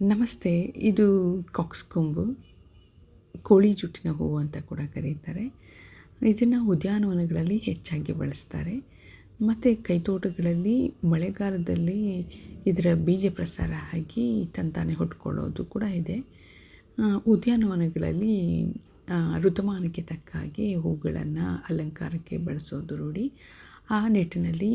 ನಮಸ್ತೆ, ಇದು ಕಾಕ್ಸ್ಕೊಂಬು ಕೋಳಿ ಜುಟ್ಟಿನ ಹೂವು ಅಂತ ಕೂಡ ಕರೀತಾರೆ. ಇದನ್ನು ಉದ್ಯಾನವನಗಳಲ್ಲಿ ಹೆಚ್ಚಾಗಿ ಬಳಸ್ತಾರೆ. ಮತ್ತು ಕೈತೋಟಗಳಲ್ಲಿ ಮಳೆಗಾಲದಲ್ಲಿ ಇದರ ಬೀಜ ಪ್ರಸಾರ ಆಗಿ ತಂತಾನೆ ಹುಟ್ಕೊಳ್ಳೋದು ಕೂಡ ಇದೆ. ಉದ್ಯಾನವನಗಳಲ್ಲಿ ಋತುಮಾನಕ್ಕೆ ತಕ್ಕ ಹಾಗೆ ಹೂಗಳನ್ನು ಅಲಂಕಾರಕ್ಕೆ ಬಳಸೋದು ರೂಢಿ. ಆ ನಿಟ್ಟಿನಲ್ಲಿ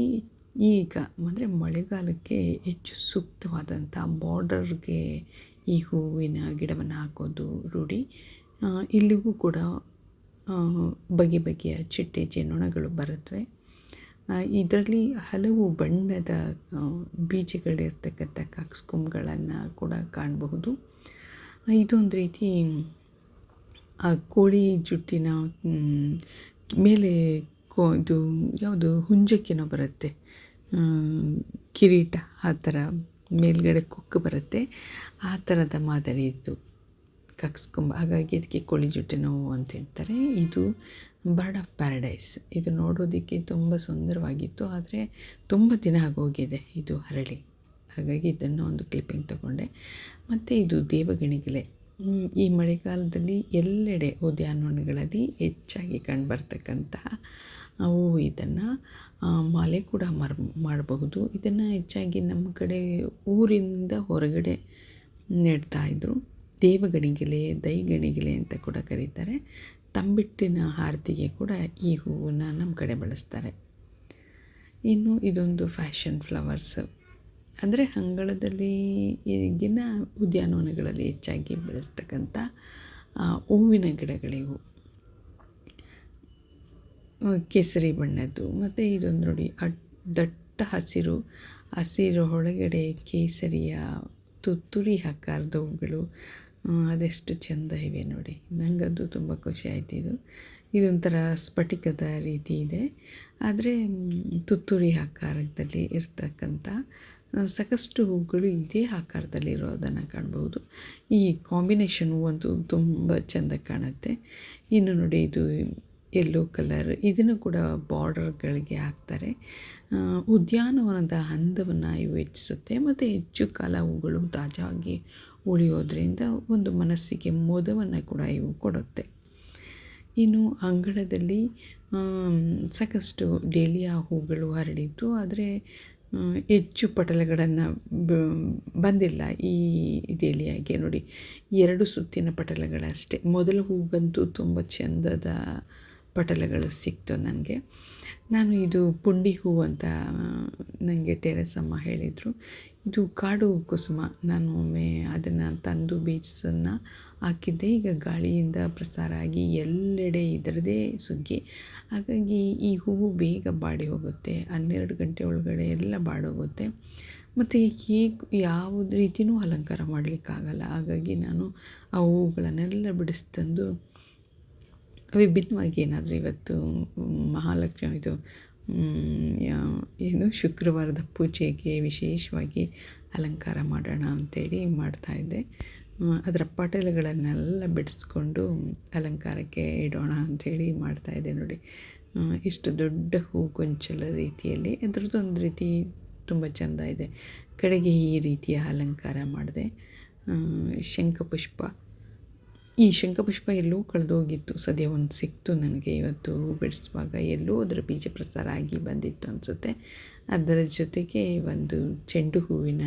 ಈಗ ಅಂದರೆ ಮಳೆಗಾಲಕ್ಕೆ ಹೆಚ್ಚು ಸೂಕ್ತವಾದಂಥ ಬಾರ್ಡರ್ಗೆ ಈ ಹೂವಿನ ಗಿಡವನ್ನು ಹಾಕೋದು ರೂಢಿ. ಇಲ್ಲಿಗೂ ಕೂಡ ಬಗೆ ಬಗೆಯ ಚಿಟ್ಟೆ ಜೇನೊಣಗಳು ಬರುತ್ತವೆ ಇದರಲ್ಲಿ ಹಲವು ಬಣ್ಣದ ಬೀಜಗಳಿರ್ತಕ್ಕಂಥ ಕಾಕ್ಸ್ಕೊಂಬ್ಗಳನ್ನು ಕೂಡ ಕಾಣಬಹುದು. ಇದೊಂದು ರೀತಿ, ಆ, ಕೋಳಿ ಜುಟ್ಟಿನ ಮೇಲೆ ಕೋ, ಇದು ಯಾವುದು, ಹುಂಜಕ್ಕೆನೋ ಬರುತ್ತೆ. ಕಿರೀಟ ಆ ಥರ ಮೇಲುಗಡೆ ಕೊಕ್ಕು ಬರುತ್ತೆ. ಆ ಥರದ ಮಾದರಿ ಇತ್ತು ಕಗ್ಸ್ಕೊಂಬ ಹಾಗಾಗಿ ಇದಕ್ಕೆ ಕೋಳಿ ಜುಟ್ಟಿನ ನೋವು ಅಂತ ಹೇಳ್ತಾರೆ. ಇದು ಬರ್ಡ್ ಆಫ್ ಪ್ಯಾರಡೈಸ್. ಇದು ನೋಡೋದಕ್ಕೆ ತುಂಬ ಸುಂದರವಾಗಿತ್ತು, ಆದರೆ ತುಂಬ ದಿನ ಆಗೋಗಿದೆ ಇದು ಹರಳಿ. ಹಾಗಾಗಿ ಇದನ್ನು ಒಂದು ಕ್ಲಿಪ್ಪಿಂಗ್ ತಗೊಂಡೆ. ಮತ್ತು ಇದು ದೇವಗಣಿಗಳೆ. ಈ ಮಳೆಗಾಲದಲ್ಲಿ ಎಲ್ಲೆಡೆ ಉದ್ಯಾನವನಗಳಲ್ಲಿ ಹೆಚ್ಚಾಗಿ ಕಂಡುಬರ್ತಕ್ಕಂತಹ ಅವು ಇದನ್ನು ಮಾಲೆ ಕೂಡ ಮರ್, ಮಾಡಬಹುದು. ಇದನ್ನು ಹೆಚ್ಚಾಗಿ ನಮ್ಮ ಕಡೆ ಊರಿನಿಂದ ಹೊರಗಡೆ ನೆಡ್ತಾಯಿದ್ರು ದೇವಗಣಿಗೆಲೆ, ದೈಗಣಿಗೆಲೆ ಅಂತ ಕೂಡ ಕರೀತಾರೆ. ತಂಬಿಟ್ಟಿನ ಆರತಿಗೆ ಕೂಡ ಈ ಹೂವನ್ನು ನಮ್ಮ ಕಡೆ ಬಳಸ್ತಾರೆ. ಇನ್ನು ಇದೊಂದು ಫ್ಯಾಷನ್ ಫ್ಲವರ್ಸ್. ಅಂದರೆ ಅಂಗಳದಲ್ಲಿ ಈಗಿನ ಉದ್ಯಾನವನಗಳಲ್ಲಿ ಹೆಚ್ಚಾಗಿ ಬೆಳೆಸ್ತಕ್ಕಂಥ ಹೂವಿನ ಗಿಡಗಳಿವು. ಕೇಸರಿ ಬಣ್ಣದ್ದು. ಮತ್ತು ಇದೊಂದು ನೋಡಿ ದಟ್ಟ ಹಸಿರು ಹಸಿರು ಒಳಗಡೆ ಕೇಸರಿಯ ತುತ್ತುರಿ ಆಕಾರದ ಹೂಗಳು. ಅದೆಷ್ಟು ಚೆಂದ ಇವೆ ನೋಡಿ. ನನಗದು ತುಂಬ ಖುಷಿ ಆಯ್ತು ಇದು. ಇದೊಂಥರ ಸ್ಫಟಿಕದ ರೀತಿ ಇದೆ. ಆದರೆ ತುತ್ತೂರಿ ಆಕಾರದಲ್ಲಿ ಇರ್ತಕ್ಕಂಥ ಸಾಕಷ್ಟು ಹೂಗಳು ಇದೇ ಆಕಾರದಲ್ಲಿರೋದನ್ನು ಕಾಣ್ಬೋದು. ಈ ಕಾಂಬಿನೇಷನ್ ಹೂವಂತೂ ತುಂಬ ಚೆಂದ ಕಾಣುತ್ತೆ. ಇನ್ನು ನೋಡಿ, ಇದು ಯೆಲ್ಲೋ ಕಲರ್ ಇದನ್ನು ಕೂಡ ಬಾರ್ಡರ್ಗಳಿಗೆ ಹಾಕ್ತಾರೆ. ಉದ್ಯಾನವನದ ಅಂದವನ್ನು ಇವು ಹೆಚ್ಚಿಸುತ್ತೆ ಮತ್ತು ಹೆಚ್ಚು ಕಾಲ ಹೂಗಳು ತಾಜಾಗಿ ಉಳಿಯೋದ್ರಿಂದ ಒಂದು ಮನಸ್ಸಿಗೆ ಮೋದವನ್ನು ಕೂಡ ಇವು ಕೊಡುತ್ತೆ. ಇನ್ನು ಅಂಗಳದಲ್ಲಿ ಸಾಕಷ್ಟು ಡೇಲಿಯ ಹೂಗಳು ಹರಡಿದ್ದು, ಆದರೆ ಹೆಚ್ಚು ಪಟಲಗಳನ್ನು ಬಂದಿಲ್ಲ ಈ ಡೇಲಿಯಾಗೆ. ನೋಡಿ, ಎರಡು ಸುತ್ತಿನ ಪಟಲಗಳಷ್ಟೇ. ಮೊದಲ ಹೂಗಂತೂ ತುಂಬ ಚೆಂದದ ಪಟಲಗಳು ಸಿಕ್ತು ನನಗೆ. ನಾನು ಇದು ಪುಂಡಿ ಹೂವು ಅಂತ ನನಗೆ ಟೆರೇಸಮ್ಮ ಹೇಳಿದರು. ಇದು ಕಾಡು ಕುಸುಮ. ನಾನು ಒಮ್ಮೆ ಅದನ್ನು ತಂದು ಬೀಜಸನ್ನು ಹಾಕಿದ್ದೆ. ಈಗ ಗಾಳಿಯಿಂದ ಪ್ರಸಾರ ಆಗಿ ಎಲ್ಲೆಡೆ ಇದರದೇ ಸುಗ್ಗಿ. ಹಾಗಾಗಿ ಈ ಹೂವು ಬೇಗ ಬಾಡಿ ಹೋಗುತ್ತೆ. ಹನ್ನೆರಡು ಗಂಟೆ ಒಳಗಡೆ ಎಲ್ಲ ಬಾಡೋಗುತ್ತೆ ಮತ್ತು ಹೇಗೆ, ಯಾವುದೇ ರೀತಿಯೂ ಅಲಂಕಾರ ಮಾಡಲಿಕ್ಕಾಗಲ್ಲ. ಹಾಗಾಗಿ ನಾನು ಆ ಹೂವುಗಳನ್ನೆಲ್ಲ ಬಿಡಿಸ್ತಂದು ವಿಭಿನ್ನವಾಗಿ ಏನಾದರೂ ಇವತ್ತು ಮಹಾಲಕ್ಷ್ಮಿ ಇದು ಏನು ಶುಕ್ರವಾರದ ಪೂಜೆಗೆ ವಿಶೇಷವಾಗಿ ಅಲಂಕಾರ ಮಾಡೋಣ ಅಂತೇಳಿ ಮಾಡ್ತಾಯಿದ್ದೆ ಅದರ ಪಟಲಗಳನ್ನೆಲ್ಲ ಬಿಡಿಸ್ಕೊಂಡು ಅಲಂಕಾರಕ್ಕೆ ಇಡೋಣ ಅಂಥೇಳಿ ಮಾಡ್ತಾಯಿದ್ದೆ ನೋಡಿ. ಇಷ್ಟು ದೊಡ್ಡ ಹೂ ಗೊಂಚಲ ರೀತಿಯಲ್ಲಿ ಅದರದ್ದೊಂದು ರೀತಿ ತುಂಬ ಚೆಂದ ಇದೆ. ಕಡೆಗೆ ಈ ರೀತಿಯ ಅಲಂಕಾರ ಮಾಡಿದೆ. ಶಂಖಪುಷ್ಪ. ಈ ಶಂಖಪುಷ್ಪ ಎಲ್ಲೋ ಕಳೆದೋಗಿತ್ತು. ಸದ್ಯ ಒಂದು ಸಿಕ್ತು ನನಗೆ ಇವತ್ತು ಬಿಡಿಸುವಾಗ. ಎಲ್ಲೋ ಅದರ ಬೀಜ ಪ್ರಸಾರ ಆಗಿ ಬಂದಿತ್ತು ಅನಿಸುತ್ತೆ. ಅದರ ಜೊತೆಗೆ ಒಂದು ಚೆಂಡು ಹೂವಿನ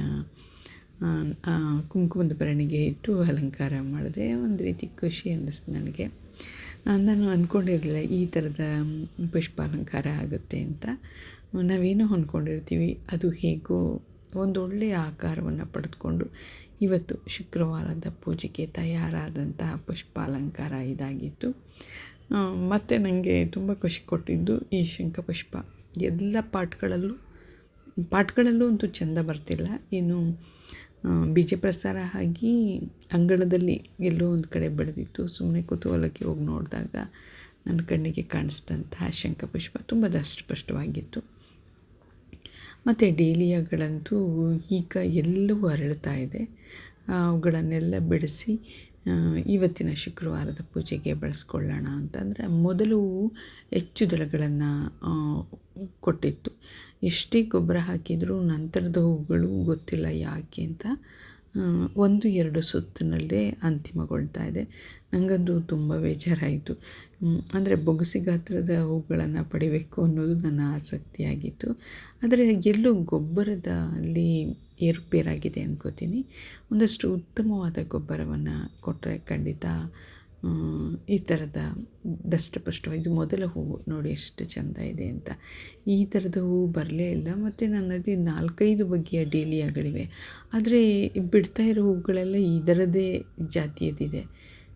ಕುಂಕುಮದ ಬರಣಿಗೆ ಇಟ್ಟು ಅಲಂಕಾರ ಮಾಡಿದೆ. ಒಂದು ರೀತಿ ಖುಷಿ ಅನ್ನಿಸ್ತು ನನಗೆ. ನಾನು ಅಂದ್ಕೊಂಡಿರಲಿಲ್ಲ ಈ ಥರದ ಪುಷ್ಪ ಅಲಂಕಾರ ಆಗುತ್ತೆ ಅಂತ. ನಾವೇನೋ ಅಂದ್ಕೊಂಡಿರ್ತೀವಿ ಅದು ಹೇಗೋ ಒಂದೊಳ್ಳೆಯ ಆಕಾರವನ್ನು ಪಡೆದುಕೊಂಡು ಇವತ್ತು ಶುಕ್ರವಾರದ ಪೂಜೆಗೆ ತಯಾರಾದಂತಹ ಪುಷ್ಪಾಲಂಕಾರ ಇದಾಗಿತ್ತು. ಮತ್ತು ನನಗೆ ತುಂಬ ಖುಷಿ ಕೊಟ್ಟಿದ್ದು ಈ ಶಂಖಪುಷ್ಪ ಎಲ್ಲ ಪಾಟ್ಗಳಲ್ಲೂ ಪಾಟ್ಗಳಲ್ಲೂ ಅಂತೂ ಚೆಂದ ಬರ್ತಿಲ್ಲ. ಇನ್ನು ಬೀಜ ಪ್ರಸಾರ ಆಗಿ ಅಂಗಳದಲ್ಲಿ ಎಲ್ಲೋ ಒಂದು ಕಡೆ ಬೆಳೆದಿತ್ತು. ಸುಮ್ಮನೆ ಕುತೂಹಲಕ್ಕೆ ಹೋಗಿ ನೋಡಿದಾಗ ನನ್ನ ಕಣ್ಣಿಗೆ ಕಾಣಿಸಿದಂತಹ ಶಂಖಪುಷ್ಪ ತುಂಬ ದಷ್ಟಪುಷ್ಟವಾಗಿತ್ತು. ಮತ್ತು ಡೇಲಿಯಾಗಳಂತೂ ಈಗ ಎಲ್ಲವೂ ಅರಳ್ತಾ ಇದೆ. ಅವುಗಳನ್ನೆಲ್ಲ ಬಿಡಿಸಿ ಇವತ್ತಿನ ಶುಕ್ರವಾರದ ಪೂಜೆಗೆ ಬಳಸ್ಕೊಳ್ಳೋಣ ಅಂತಂದರೆ ಮೊದಲು ಹೆಚ್ಚು ದಳಗಳನ್ನು ಕೊಟ್ಟಿತ್ತು. ಎಷ್ಟೇ ಗೊಬ್ಬರ ಹಾಕಿದರೂ ನಂತರದ ಹೂಗಳು ಗೊತ್ತಿಲ್ಲ ಯಾಕೆ ಅಂತ ಒಂದು, ಎರಡು ಸುತ್ತಿನಲ್ಲೇ ಅಂತಿಮಗೊಳ್ತಾ ಇದೆ. ನನಗಂತೂ ತುಂಬ ಬೇಜಾರಾಯಿತು. ಅಂದರೆ ಬೊಗಸಿ ಗಾತ್ರದ ಹೂಗಳನ್ನು ಪಡಿಬೇಕು ಅನ್ನೋದು ನನ್ನ ಆಸಕ್ತಿಯಾಗಿತ್ತು. ಆದರೆ ಎಲ್ಲೂ ಗೊಬ್ಬರದಲ್ಲಿ ಏರುಪೇರಾಗಿದೆ ಅನ್ಕೋತೀನಿ. ಒಂದಷ್ಟು ಉತ್ತಮವಾದ ಗೊಬ್ಬರವನ್ನು ಕೊಟ್ಟರೆ ಖಂಡಿತ ಈ ಥರದ ದಷ್ಟಪುಷ್ಟ ಇದು ಮೊದಲ ಹೂವು ನೋಡಿ ಎಷ್ಟು ಚೆಂದ ಇದೆ ಅಂತ. ಈ ಥರದ ಹೂವು ಬರಲೇ ಇಲ್ಲ. ಮತ್ತು ನನ್ನಲ್ಲಿ ನಾಲ್ಕೈದು ಬಗೆಯ ಡೇಲಿಯಾಗಳಿವೆ. ಆದರೆ ಬಿಡ್ತಾ ಇರೋ ಹೂಗಳೆಲ್ಲ ಇದರದೇ ಜಾತಿಯದಿದೆ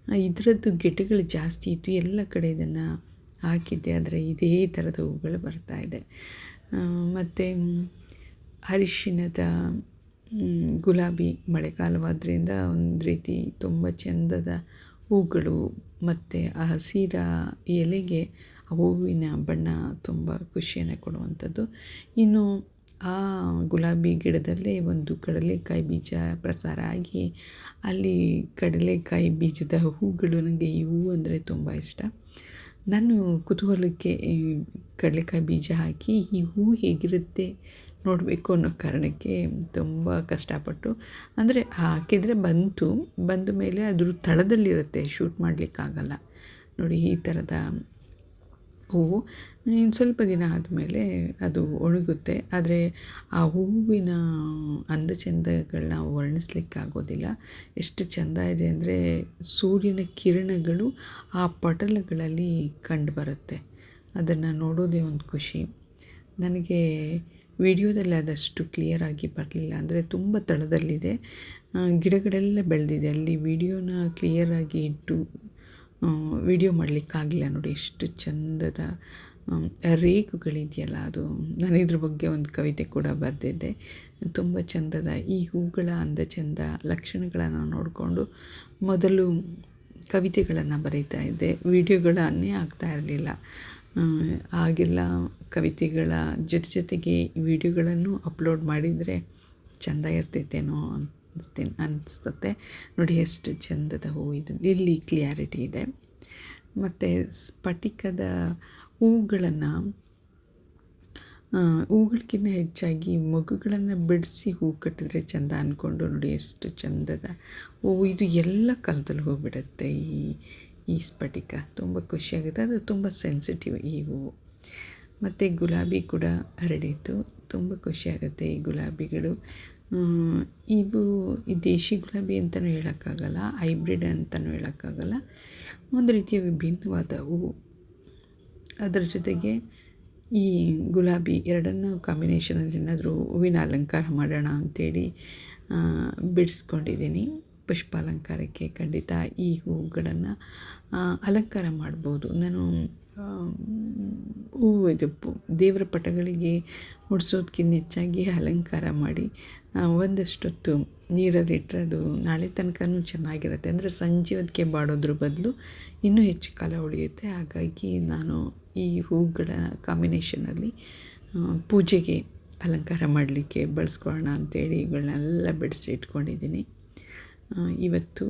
ಇದರದ್ದು ಗೆಡ್ಡೆಗಳು ಜಾಸ್ತಿ ಇತ್ತು. ಎಲ್ಲ ಕಡೆ ಇದನ್ನು ಹಾಕಿದ್ದೆ. ಆದರೆ ಇದೇ ಥರದ ಹೂಗಳು ಬರ್ತಾ ಇದೆ. ಮತ್ತು ಅರಿಶಿಣದ ಗುಲಾಬಿ ಮಳೆಗಾಲವಾದ್ದರಿಂದ ಒಂದು ರೀತಿ ತುಂಬ ಚಂದದ ಹೂಗಳು, ಮತ್ತು ಆ ಹಸಿರ ಎಲೆಗೆ ಆ ಹೂವಿನ ಬಣ್ಣ ತುಂಬ ಖುಷಿಯನ್ನು ಕೊಡುವಂಥದ್ದು ಇನ್ನು ಆ ಗುಲಾಬಿ ಗಿಡದಲ್ಲೇ ಒಂದು ಕಡಲೆಕಾಯಿ ಬೀಜ ಪ್ರಸಾರ ಆಗಿ ಅಲ್ಲಿ ಕಡಲೆಕಾಯಿ ಬೀಜದ ಹೂಗಳು ನನಗೆ ಈ ಹೂ ಅಂದರೆ ತುಂಬ ಇಷ್ಟ. ನಾನು ಕುತೂಹಲಕ್ಕೆ ಈ ಕಡಲೆಕಾಯಿ ಬೀಜ ಹಾಕಿ ಈ ಹೂ ಹೇಗಿರುತ್ತೆ ನೋಡಬೇಕು ಅನ್ನೋ ಕಾರಣಕ್ಕೆ ತುಂಬ ಕಷ್ಟಪಟ್ಟು, ಅಂದರೆ ಹಾಕಿದರೆ ಬಂತು, ಬಂದ ಮೇಲೆ ಅದ್ರ ತಳದಲ್ಲಿರುತ್ತೆ, ಶೂಟ್ ಮಾಡಲಿಕ್ಕಾಗಲ್ಲ. ನೋಡಿ ಈ ಥರದ ಹೂವು ಇನ್ನು ಸ್ವಲ್ಪ ದಿನ ಆದಮೇಲೆ ಅದು ಒಣಗುತ್ತೆ. ಆದರೆ ಆ ಹೂವಿನ ಅಂದ ಚಂದಗಳನ್ನ ವರ್ಣಿಸ್ಲಿಕ್ಕಾಗೋದಿಲ್ಲ. ಎಷ್ಟು ಚೆಂದ ಇದೆ ಅಂದರೆ ಸೂರ್ಯನ ಕಿರಣಗಳು ಆ ಪಟಲಗಳಲ್ಲಿ ಕಂಡು ಬರುತ್ತೆ ಅದನ್ನು ನೋಡೋದೇ ಒಂದು ಖುಷಿ. ನನಗೆ ವಿಡಿಯೋದಲ್ಲಿ ಅದಷ್ಟು ಕ್ಲಿಯರಾಗಿ ಬರಲಿಲ್ಲ ಅಂದರೆ ತುಂಬ ತಳದಲ್ಲಿದೆ. ಗಿಡಗಳೆಲ್ಲ ಬೆಳೆದಿದೆ. ಅಲ್ಲಿ ವಿಡಿಯೋನ ಕ್ಲಿಯರಾಗಿ ಇಟ್ಟು ವಿಡಿಯೋ ಮಾಡಲಿಕ್ಕಾಗಿಲ್ಲ ನೋಡಿ, ಎಷ್ಟು ಚಂದದ ರೇಖುಗಳಿದೆಯಲ್ಲ ಅದು. ನಾನು ಇದ್ರ ಬಗ್ಗೆ ಒಂದು ಕವಿತೆ ಕೂಡ ಬರೆದಿದ್ದೆ. ತುಂಬ ಚಂದದ, ಈ ಹೂಗಳ ಅಂದ ಚಂದ ಲಕ್ಷಣಗಳನ್ನು ನೋಡಿಕೊಂಡು ಮೊದಲು ಕವಿತೆಗಳನ್ನು ಬರೀತಾ ಇದ್ದೆ. ವಿಡಿಯೋಗಳನ್ನೇ ಆಗ್ತಾ ಇರಲಿಲ್ಲ. ಆಗೆಲ್ಲ ಕವಿತೆಗಳ ಜೊತೆ ಜೊತೆಗೆ ವಿಡಿಯೋಗಳನ್ನು ಅಪ್ಲೋಡ್ ಮಾಡಿದರೆ ಚೆಂದ ಇರ್ತೈತೇನೋ ಅನಿಸ್ತೀನಿ ಅನಿಸ್ತತೆ. ನೋಡಿ ಎಷ್ಟು ಚಂದದ ಹೂವು ಇದು. ಇಲ್ಲಿ ಕ್ಲಿಯಾರಿಟಿ ಇದೆ. ಮತ್ತು ಸ್ಫಟಿಕದ ಹೂಗಳನ್ನು ಹೂಗಳಿಗಿಂತ ಹೆಚ್ಚಾಗಿ ಮಗುಗಳನ್ನು ಬಿಡಿಸಿ ಹೂ ಕಟ್ಟಿದ್ರೆ ಚೆಂದ ಅಂದ್ಕೊಂಡು ನೋಡಿ ಎಷ್ಟು ಚಂದದ ಹೂವು ಇದು ಎಲ್ಲ ಕಾಲದಲ್ಲಿ ಹೋಗ್ಬಿಡುತ್ತೆ ಬಿಡುತ್ತೆ ಈ ಈ ಸ್ಫಟಿಕ. ತುಂಬ ಖುಷಿಯಾಗುತ್ತೆ. ಅದು ತುಂಬ ಸೆನ್ಸಿಟಿವ್ ಈ ಹೂವು. ಮತ್ತು ಗುಲಾಬಿ ಕೂಡ ಹರಡಿತು ತುಂಬ ಖುಷಿಯಾಗುತ್ತೆ ಈ ಗುಲಾಬಿಗಳು. ಇವು ಈ ದೇಶಿ ಗುಲಾಬಿ ಅಂತಲೂ ಹೇಳೋಕ್ಕಾಗಲ್ಲ, ಹೈಬ್ರಿಡ್ ಅಂತಲೂ ಹೇಳೋಕ್ಕಾಗಲ್ಲ. ಒಂದು ರೀತಿಯ ವಿಭಿನ್ನವಾದ ಹೂವು ಅದರ ಜೊತೆಗೆ ಈ ಗುಲಾಬಿ ಎರಡನ್ನೂ ಕಾಂಬಿನೇಷನಲ್ಲಿ ಏನಾದರೂ ಹೂವಿನ ಅಲಂಕಾರ ಮಾಡೋಣ ಅಂಥೇಳಿ ಬಿಡಿಸ್ಕೊಂಡಿದ್ದೀನಿ. ಪುಷ್ಪಾಲಂಕಾರಕ್ಕೆ ಖಂಡಿತ ಈ ಹೂಗಳನ್ನು ಅಲಂಕಾರ ಮಾಡ್ಬೋದು. ನಾನು ಹೂವು ಇದು ದೇವರ ಪಟಗಳಿಗೆ ಮುಡಿಸೋದಕ್ಕಿಂತ ಹೆಚ್ಚಾಗಿ ಅಲಂಕಾರ ಮಾಡಿ ಒಂದಷ್ಟೊತ್ತು ನೀರಲ್ಲಿಟ್ಟರೆ ಅದು ನಾಳೆ ತನಕನೂ ಚೆನ್ನಾಗಿರುತ್ತೆ. ಅಂದರೆ ಸಂಜೆ ಹೊತ್ತಿಗೆ ಬಾಡೋದ್ರ ಬದಲು ಇನ್ನೂ ಹೆಚ್ಚು ಕಾಲ ಉಳಿಯುತ್ತೆ. ಹಾಗಾಗಿ ನಾನು ಈ ಹೂಗಳ ಕಾಂಬಿನೇಷನಲ್ಲಿ ಪೂಜೆಗೆ ಅಲಂಕಾರ ಮಾಡಲಿಕ್ಕೆ ಬಳಸ್ಕೊಳ್ಳೋಣ ಅಂಥೇಳಿ ಇವುಗಳನ್ನೆಲ್ಲ ಬಿಡಿಸಿ ಇಟ್ಕೊಂಡಿದ್ದೀನಿ. ಇವತ್ತು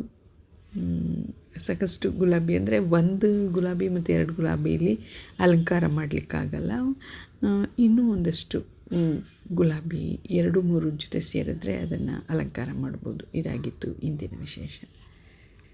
ಸಾಕಷ್ಟು ಗುಲಾಬಿ ಅಂದರೆ ಒಂದು ಗುಲಾಬಿ ಮತ್ತು ಎರಡು ಗುಲಾಬಿಯಲ್ಲಿ ಅಲಂಕಾರ ಮಾಡಲಿಕ್ಕಾಗಲ್ಲ. ಇನ್ನೂ ಒಂದಷ್ಟು ಗುಲಾಬಿ ಎರಡು ಮೂರು ಜೊತೆ ಸೇರಿದ್ರೆ ಅದನ್ನು ಅಲಂಕಾರ ಮಾಡ್ಬೋದು. ಇದಾಗಿತ್ತು ಇಂದಿನ ವಿಶೇಷ.